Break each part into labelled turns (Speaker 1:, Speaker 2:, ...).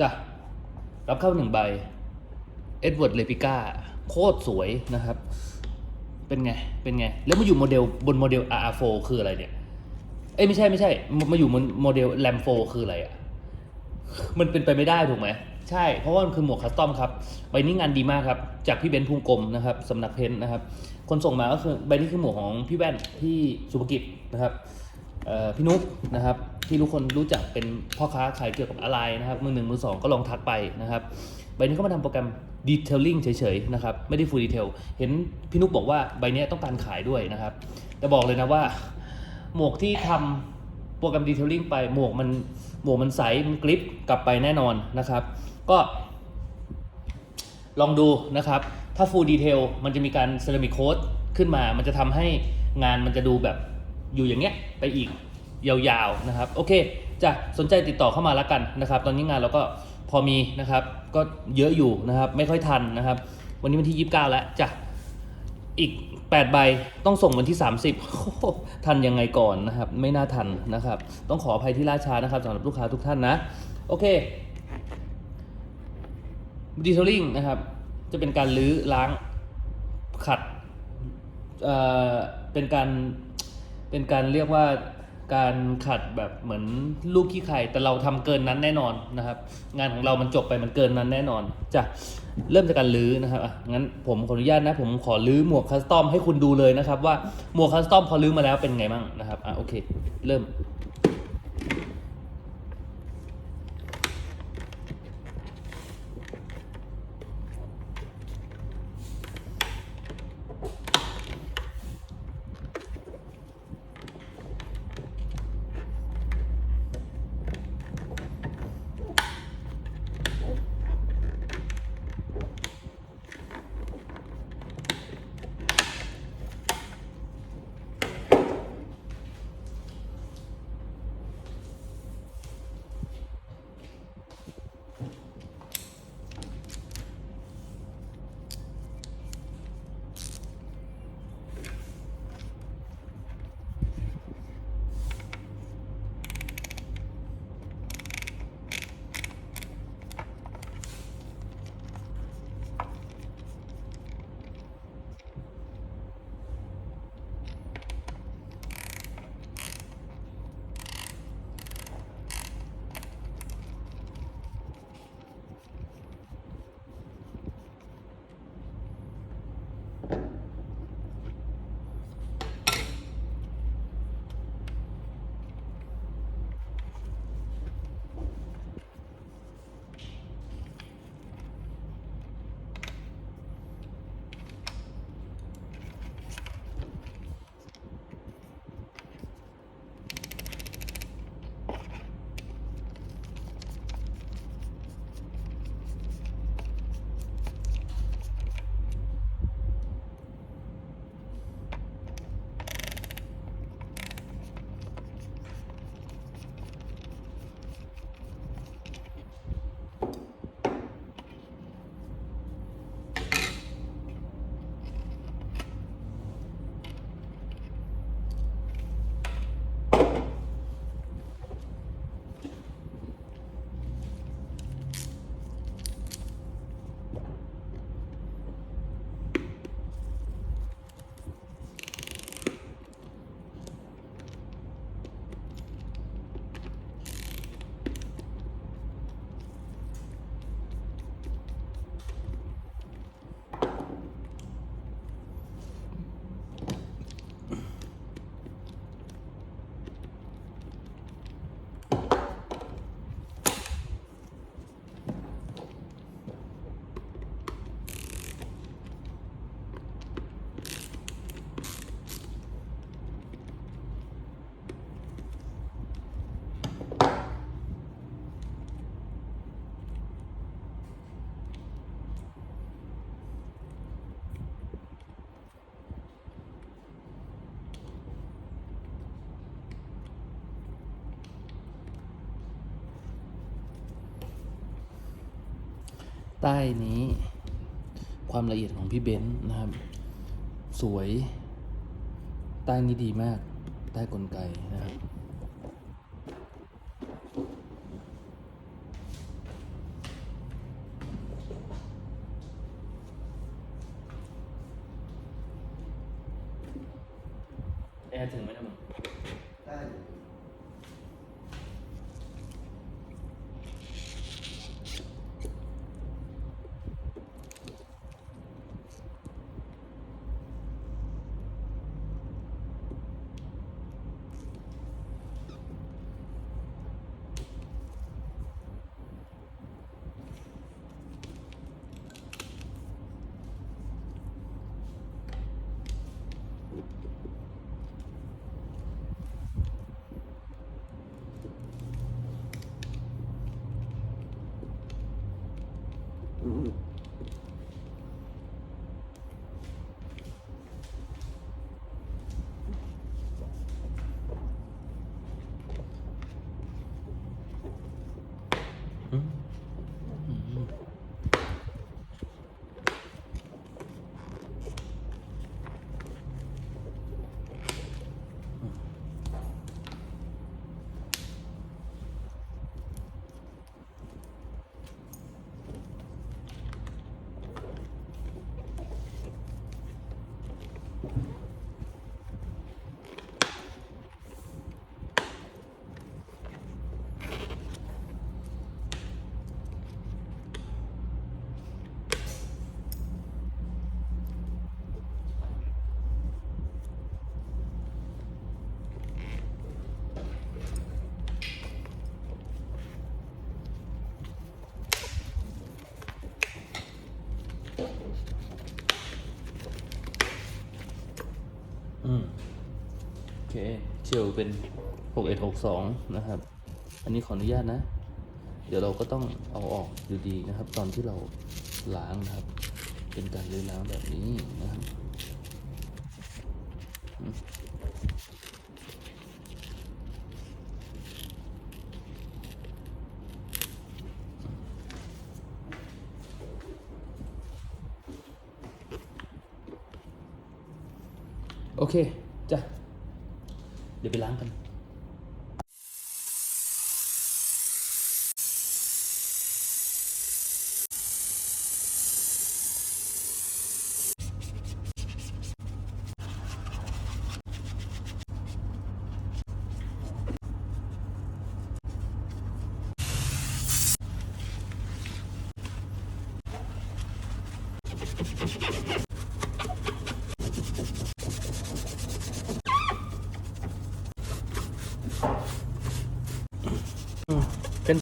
Speaker 1: จ้ะ รับเข้าหนึ่งใบ เอ็ดเวิร์ดเลปิก้า โคตรสวยนะครับ เป็นไง เป็นไง แล้วมาอยู่โมเดลบนโมเดล RR4 คืออะไรเนี่ย เอ้ยไม่ใช่ไม่ใช่ มาอยู่บนโมเดล RAM 4คืออะไรอะ่ะ มันเป็นไปไม่ได้ถูกไหม ใช่ เพราะว่ามันคือหมวกคัสตอมครับ ใบนี้งานดีมากครับ จากพี่เบนซ์ภูมิกลมนะครับสำนักเพนนะครับ คนส่งมาก็คือใบนี้คือหมวกของพี่แว่นพี่สุภกิจนะครับ พี่นุ๊กนะครับที่ทุกคนรู้จักเป็นพ่อค้าขายเกี่ยวกับอะไรนะครับมือหนึ่งมือสองก็ลองทักไปนะครับใบนี้เขามาทำโปรแกรม detailing เฉยๆนะครับไม่ได้ full detail เห็นพี่นุ๊กบอกว่าใบนี้ต้องการขายด้วยนะครับแต่บอกเลยนะว่า หมวกที่ทำโปรแกรม detailing ไปหมวกมันหมวกมันใสมันกริปกลับไปแน่นอนนะครับ ก็ ลองดูนะครับ ถ้า full detail มันจะมีการ ceramic coat ขึ้นมา มันจะทำให้งานมันจะดูแบบ อยู่อย่างเงี้ยไปอีกยาวๆนะครับโอเคจะสนใจติดต่อเข้ามาแล้วกันนะครับ ตอนนี้งานเราก็พอมีนะครับก็เยอะอยู่นะครับไม่ค่อยทันนะครับ วันนี้วันที่ 29 แล้วจ้ะอีก 8 ใบต้องส่งวันที่ 30 ทันยังไงก่อนนะครับ ไม่น่าทันนะครับ ต้องขออภัยที่ล่าช้านะครับสำหรับลูกค้าทุกท่านนะ โอเคดีเทลลิ่งนะครับ จะเป็นการลื้อล้างขัดเอ่อเป็นการ เป็นการเรียกว่าการขัดแบบเหมือนลูกขี้ไข่แต่เราทำเกินนั้นแน่นอนนะครับ งานของเรามันจบไปมันเกินนั้นแน่นอนจะเริ่มจากการลื้อนะครับงั้นผมขออนุญาตนะ ผมขอลื้อหมวกคัสตอมให้คุณดูเลยนะครับ ว่าหมวกคัสตอมพอลื้อมาแล้วเป็นไงบ้างนะครับอะโอเค เริ่ม ใต้นี้ความละเอียดของพี่เบนซ์นะครับ สวย ใต้นี้ดีมาก ใต้กลไกนะครับ เคเชลเป็น 6162 นะครับ อันนี้ขออนุญาตนะ เดี๋ยวเราก็ต้องเอาออกอยู่ดีนะครับ ตอนที่เราล้างนะครับ เป็นการเลยล้างแบบนี้นะครับโอเค จ้ะ เดี๋ยวไปล้างกัน เป็น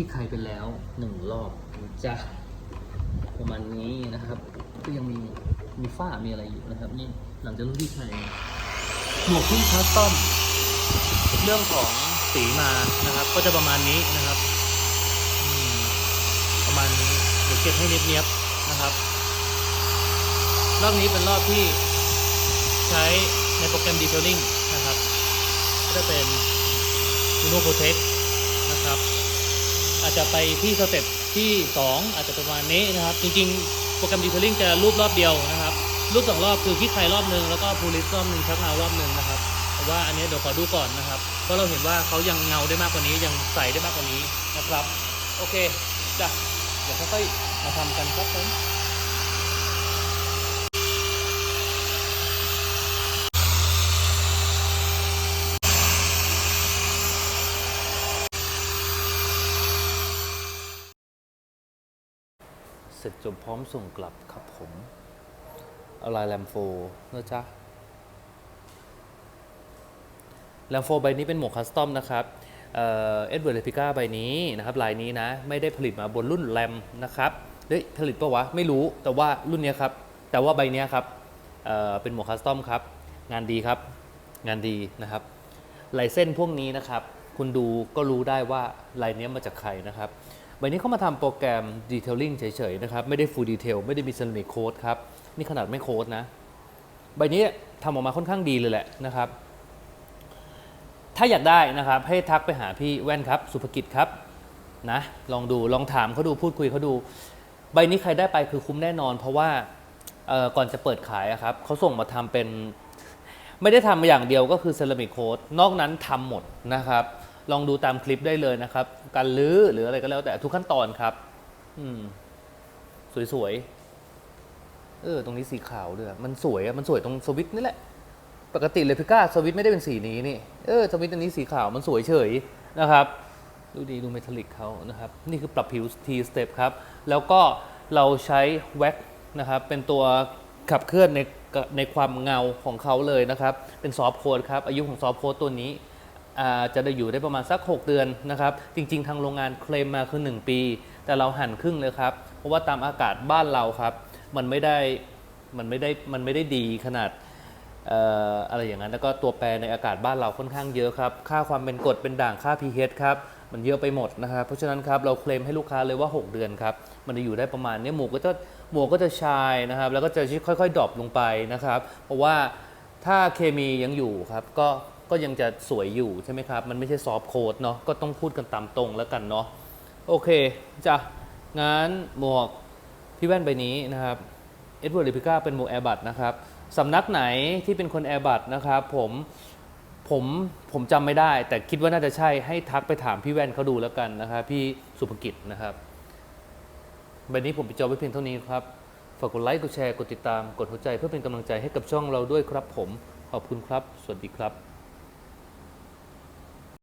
Speaker 1: ที่ใครไปแล้วหนึ่งรอบจะประมาณนี้นะครับ ก็ยังมีมีฝ้ามีอะไรอยู่นะครับ นี่หลังจากรุ่นที่ใครหมวกที่คัสตอมเรื่องของสีมานะครับ ก็จะประมาณนี้นะครับประมาณนี้เดี๋ยวเก็บให้เนียบๆนะครับ รอบนี้เป็นรอบที่ใช้ในโปรแกรม Detailing นะครับ ก็จะเป็น Uno Protect นะครับ อาจจะไปที่สเต็ปที่ 2 อาจจะประมาณนี้นะครับ จริงๆ โปรแกรมดีเทลลิ่งจะรูปรอบเดียวนะครับ รูปสองรอบคือคิดไทยรอบหนึ่งแล้วก็พูลิสรอบหนึ่งชักเงารอบหนึ่งนะครับ แต่ว่าอันนี้เดี๋ยวขอดูก่อนนะครับ เพราะเราเห็นว่าเขายังเงาได้มากกว่านี้ยังใสได้มากกว่านี้นะครับ โอเคจ้ะเดี๋ยวค่อยๆมาทำกันครับผม เสร็จจบพร้อมส่งกลับครับผมอะไรแรมโฟนะจ๊ะแรมโฟใบนี้เป็นหมวกคัสตอมนะครับเอ็ดเวิร์ดเลปิก้าใบนี้นะครับลายนี้นะ ไม่ได้ผลิตมาบนรุ่นแรมนะครับเฮ้ยผลิตปะวะ ไม่รู้แต่ว่ารุ่นเนี้ยครับ แต่ว่าใบนี้ครับเเป็นหมวกคัสตอมครับ งานดีครับ งานดีนะครับลายเส้นพวกนี้นะครับ คุณดูก็รู้ได้ว่าลายเนี้ยมาจากใครนะครับ ใบนี้เขามาทำโปรแกรม Detailing เฉยๆนะครับ ไม่ได้ Full Detail ไม่ได้มี Ceramic Coat ครับ นี่ขนาดไม่โค้ดนะ ใบนี้ทำออกมาค่อนข้างดีเลยแหละนะครับ ถ้าอยากได้นะครับ ให้ทักไปหาพี่แว่นครับ สุภกิจครับนะ ลองดูลองถามเขาดูพูดคุยเขาดู ใบนี้ใครได้ไปคือคุ้มแน่นอน เพราะว่าก่อนจะเปิดขายครับเขาส่งมาทำเป็น ไม่ได้ทำอย่างเดียวก็คือเซรามิกโค้ดนอกนั้นทำหมดนะครับ ลองดูตามคลิปได้เลยนะครับ การลื้อหรืออะไรก็แล้วแต่ทุกขั้นตอนครับ อืม สวยๆ เออ ตรงนี้สีขาวด้วย มันสวยอะมันสวยตรงสวิตนี่แหละ ปกติเลพิก้าสวิตไม่ได้เป็นสีนี้นี่ เออ สวิตอันนี้สีขาว มันสวยเฉยนะครับ ดูดี ดูเมทัลลิกเขานะครับ นี่คือปรับผิว T step ครับ แล้วก็เราใช้แว็กนะครับ เป็นตัวขับเคลื่อนในในความเงาของเขาเลยนะครับ เป็นซอฟต์โคดครับ อายุของซอฟต์โคดตัวนี้ จะได้อยู่ได้ประมาณสัก 6 เดือนนะครับ จริง ๆ ทางโรงงานเคลมมาคือ 1 ปี แต่เราหั่นครึ่งเลยครับ เพราะว่าตามอากาศบ้านเราครับ มันไม่ได้มันไม่ได้มันไม่ได้ดีขนาดออะไรอย่างนั้นแล้วก็ตัวแปรในอากาศบ้านเราค่อนข้างเยอะครับ ค่าความเป็นกรดเป็นด่างค่า pH ครับมันเยอะไปหมดนะครับ เพราะฉะนั้นครับเราเคลมให้ลูกค้าเลยว่า 6 เดือนครับ มันจะอยู่ได้ประมาณนี้หมูก็จะหมูก็จะชายนะครับ แล้วก็จะค่อยๆดรอปลงไปนะครับ เพราะว่าถ้าเคมียังอยู่ครับ ก็ ก็ยังจะสวยอยู่ใช่ไหมครับ มันไม่ใช่ซอฟโค้ดเนาะก็ต้องพูดกันตามตรงแล้วกันเนาะโอเคจ้ะงั้นหมวกพี่แว่นใบนี้นะครับเอ็ดเวิร์ดลิพิก้าเป็นหมวกแอร์บัตนะครับสำนักไหนที่เป็นคนแอร์บัตนะครับผมผมผมจำไม่ได้ แต่คิดว่าน่าจะใช่ให้ทักไปถามพี่แว่นเขาดูแล้วกันนะครับพี่สุภกิจนะครับใบนี้ผมไปจอไว้เพียงเท่านี้ครับ ฝากกดไลค์ กดแชร์ กดติดตาม กดหัวใจเพื่อเป็นกำลังใจให้กับช่องเราด้วยครับผม ขอบคุณครับ สวัสดีครับ